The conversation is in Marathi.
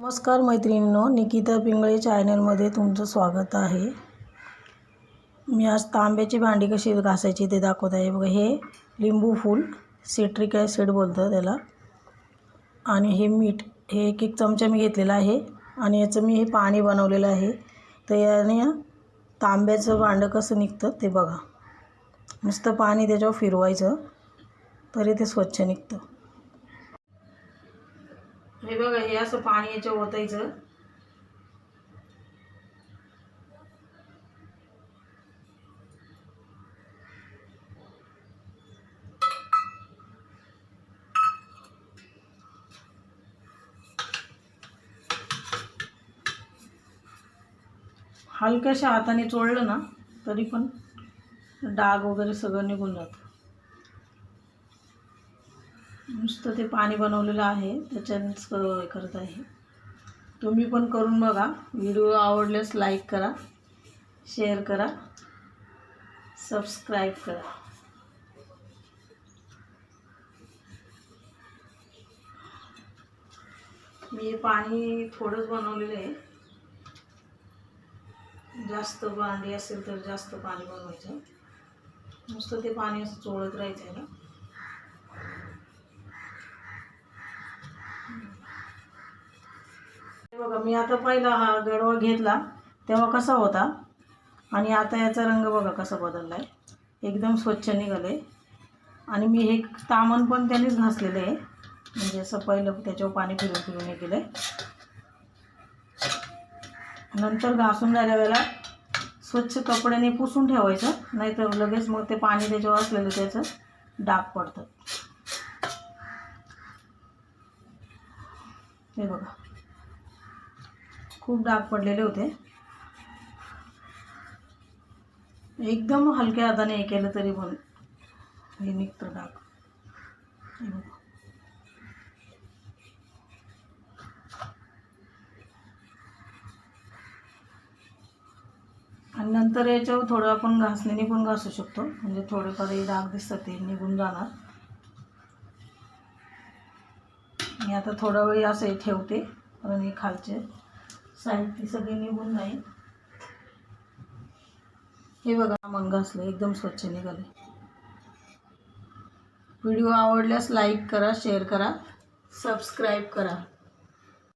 नमस्कार मैत्रिणींनो निकिता पिंगळे चॅनलमध्ये तुमचं स्वागत आहे. मी आज तांब्याची भांडी कशी घासायची ते दाखवत आहे. बघा हे लिंबू फूल सिट्रिक ॲसिड बोलतं त्याला. आणि हे मीठ हे एक एक चमचा मी घेतलेला आहे. आणि याचं मी हे पाणी बनवलेलं आहे. तर याने तांब्याचं भांडं कसं निघतं ते बघा. नुसतं पाणी त्याच्यावर फिरवायचं तरी ते स्वच्छ निघतं. हे बघा हे असं पाणी याच्या ओतायचं. हलक्याशा हाताने चोळलं ना तरी पण डाग वगैरे सगळं निघून जातं. नुसतं ते पाणी बनवलेलं आहे त्याच्यानेच हे करत आहे. तुम्ही पण करून बघा. व्हिडिओ आवडल्यास लाईक करा शेअर करा सबस्क्राईब करा. मी हे पाणी थोडंच बनवलेलं आहे. जास्त भांडी असेल तर जास्त पाणी बनवायचं. नुसतं ते पाणी असं चोळत राहायचं आहे ना. बघा मी आता पहिला हा गडवा घेतला. तेव्हा कसा होता? आणि आता याचा रंग बघा कसा बदलला आहे एकदम स्वच्छ निघाले आणि मी हे तामण पण त्यानेच घासलेलं आहे. म्हणजे असं पहिलं त्याच्यावर पाणी फिरून फिरून हे केलं आहे नंतर घासून झाल्या वेळेला स्वच्छ कपड्याने पुसून ठेवायचं. नाहीतर लगेच मग ते पाणी त्याच्यावर असलेलं त्याचं डाग पडतं. हे बघा. खूप डाग पडलेले होते. एकदम हलक्या हाताने हे केलं तरी पण हे निघतं डाग. हे बघा. आणि नंतर याच्यावर थोडं आपण घासणीने पण घासू शकतो. म्हणजे थोडेफार डाग दिसतात ते निघून जाणार. मी आता थोडा वेळ असं ठेवते. कारण हे खालचे साहित्य सगळे निघून नाही हे बघा मग घासलं एकदम स्वच्छ निघाले. व्हिडिओ आवडल्यास लाईक करा शेअर करा सबस्क्राईब करा.